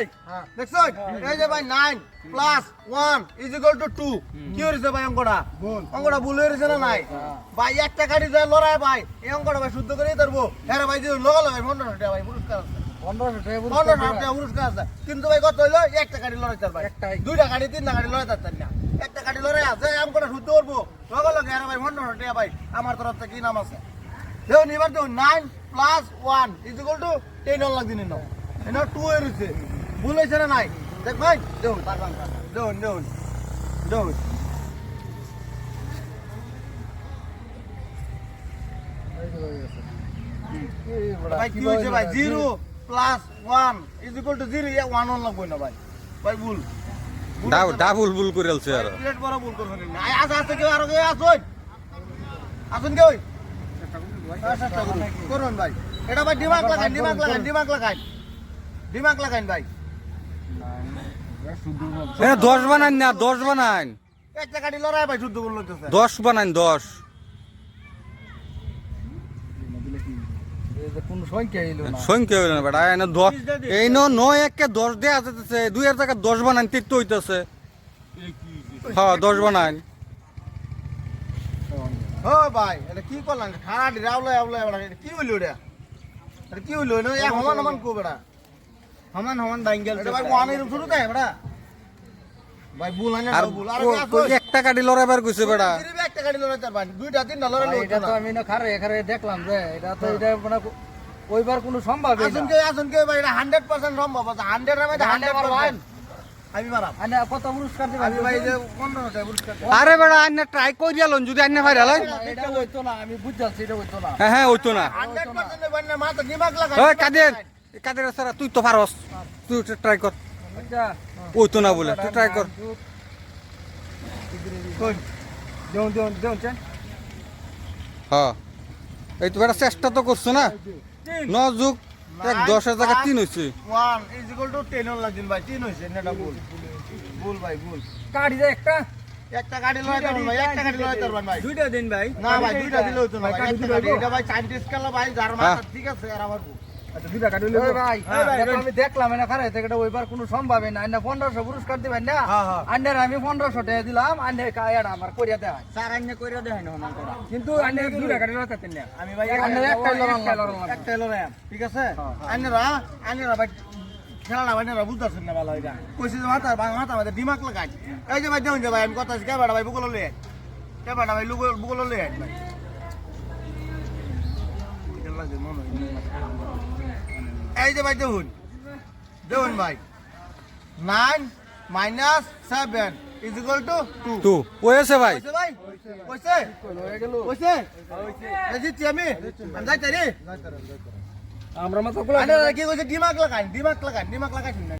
ভাই। দেখছ এই যে ভাই nine plus one is equal to two কি হয়েছে ভাই অঙ্কটা? অঙ্কটা ভুল হয়েছে না নাই? ভাই একটা কাটি যায় লড়াই ভাই। এই অঙ্কটা ভাই শুদ্ধ করেই ধরবো। হ্যাঁ ভাই যদি লগা লাগাই টাকা ভাই পুরস্কার আছে। কিন্তু ভাই কত হইল? একটা গাড়ি লড়াই তার ভাই। দুইটা গাড়ি তিনটা গাড়ি লড়াই তার না। একটা গাড়ি লড়াই আছে অঙ্কটা শুদ্ধ করব। লগা লগে হ্যাঁ ভাই পনেরোশো টাকা ভাই। আমার তরফ থেকে কি নাম আছে? দেখুন এবার দেখুন nine plus one is equal to ten লাগদিন এনে টু এর হচ্ছে ভুল হয়েছে না নাই? দেখ ভাই দেখুন দেখুন দেখুন দেখুন ভাই কি হয়েছে ভাই? Zero plus one is equal to zero one one লাগবে না ভাই। ভাই ভুল। ভুল ডাবুল বুল করে আলছে আর। প্লেট বড় ভুল করবেন না। আয় আছে আছে কেউ আরও আসুন। আসুন করুন। ভাই। এটা ভাই দিমাগ লাগান দিমাগ লাগান দিমাগ লাগান দিমাগ লাগান ভাই। দশ বানান না দশ বানান একটা গাড়ি লড়াই ভাই যুদ্ধ করল দশ বানান দশ। সংখ্যা হইল না বেটা এনে দশ এই ন নয় একে দশ দেয়া যেতেছে দুই এর জায়গা দশ বানান তিরতে হইতেছে। হ্যাঁ দশ বানান ও ভাই এটা কি করলাম? খানা ডি রাউলে আউলে কি হইল এটা কি হইল? না এক সমান সমান কো বেটা সমান সমান দাঙ্গেল এটা ভাই ওয়ানের শুরু তাই বেটা। ভাই ভুল হয় না আর ভুল। আর কই একটা গাড়ি লড়াইবার কইছে বেটা? একটা গাড়ি লড়াই তার দুইটা তিনটা লড়াই এটা তো আমি না খারে খারে দেখলাম যে এটা তো এটা মানে ওইবার কোনো সম্ভবই আসুন না। কে আসুন কে ভাই এটা হান্ড্রেড পার্সেন্ট সম্ভব। আছে হান্ড্রেড এর মধ্যে হান্ড্রেড পার্সেন্ট আমি মারাম। আনে কত পুরস্কার আমি ভাই যে পনেরো টাকা পুরস্কার দেব। আরে বেটা আইনে ট্রাই লন? যদি আইনে ভাইরাল হয়। এটা হইতো না আমি বুঝাচ্ছি এটা হইতো না। হ্যাঁ হ্যাঁ হইতো না। মাথা লাগা ওই কাদের কাদের সারা তুই তো পারস। তুই ট্রাই কর। আচ্ছা ওইতো না বলে তুই ট্রাই কর। হ্যাঁ। এই তো বেটা চেষ্টা তো করছ না? ন যুগ এক দশের জায়গা তিন হয়েছে one is equal to ten হল ভাই তিন হয়েছে এটা ভুল। ভুল ভাই ভুল। একটা। একটা গাড়ি লয় তারবেন ভাই একটা গাড়ি লড়াই তারবেন ভাই। দুইটা দিন ভাই। না ভাই দুইটা দিলে হতো না ভাই একটা গাড়ি এটা ভাই সাইন্টিস্ট কালা ভাই যার মাথা ঠিক আছে আর আমার আচ্ছা দুইটা কাটি লই ভাই এটা আমি দেখলাম না খারে থেকে এটা ওইবার কোনো সম্ভবই না আন্না 1500 পুরস্কার দিবেন না? হ্যাঁ, হ্যাঁ। আন্নার আমি 1500 টাকা দিলাম আন্নে কায়াটা আমার করিয়া দেয় স্যার আইনে কইরা দেয় না ওনার কথা কিন্তু আন্নে দুইটা কাটি লইতেন না। আমি ভাই আন্নে একটা লড়ান লড়ান একটা লড়াই ঠিক আছে? আইনেরা আইনেরা ভাই খেলাটা ভাই নেরা বুঝতেছেন না ভালো এটা কইছে যে মাথা ভাই মাথা মাথা দিমাগ লাগাই এই যে ভাই দেখুন যে ভাই আমি কথা ভাই বুকলো ভাই লুকো বুকলো লই ভাই। খেলা মনে হয় এই যে ভাই দেখুন। দেখুন ভাই। Nine minus seven is equal to two তু ওয়েছে ভাই। কইছে ভাই? কইছে হয়ে গেল কইছে এই জিতছি আমি আমি যাইতে রে আমরা মাত্র কি কইছে? ডিমাক লাগাই ডিমাক লাগাই ডিমাক লাগাই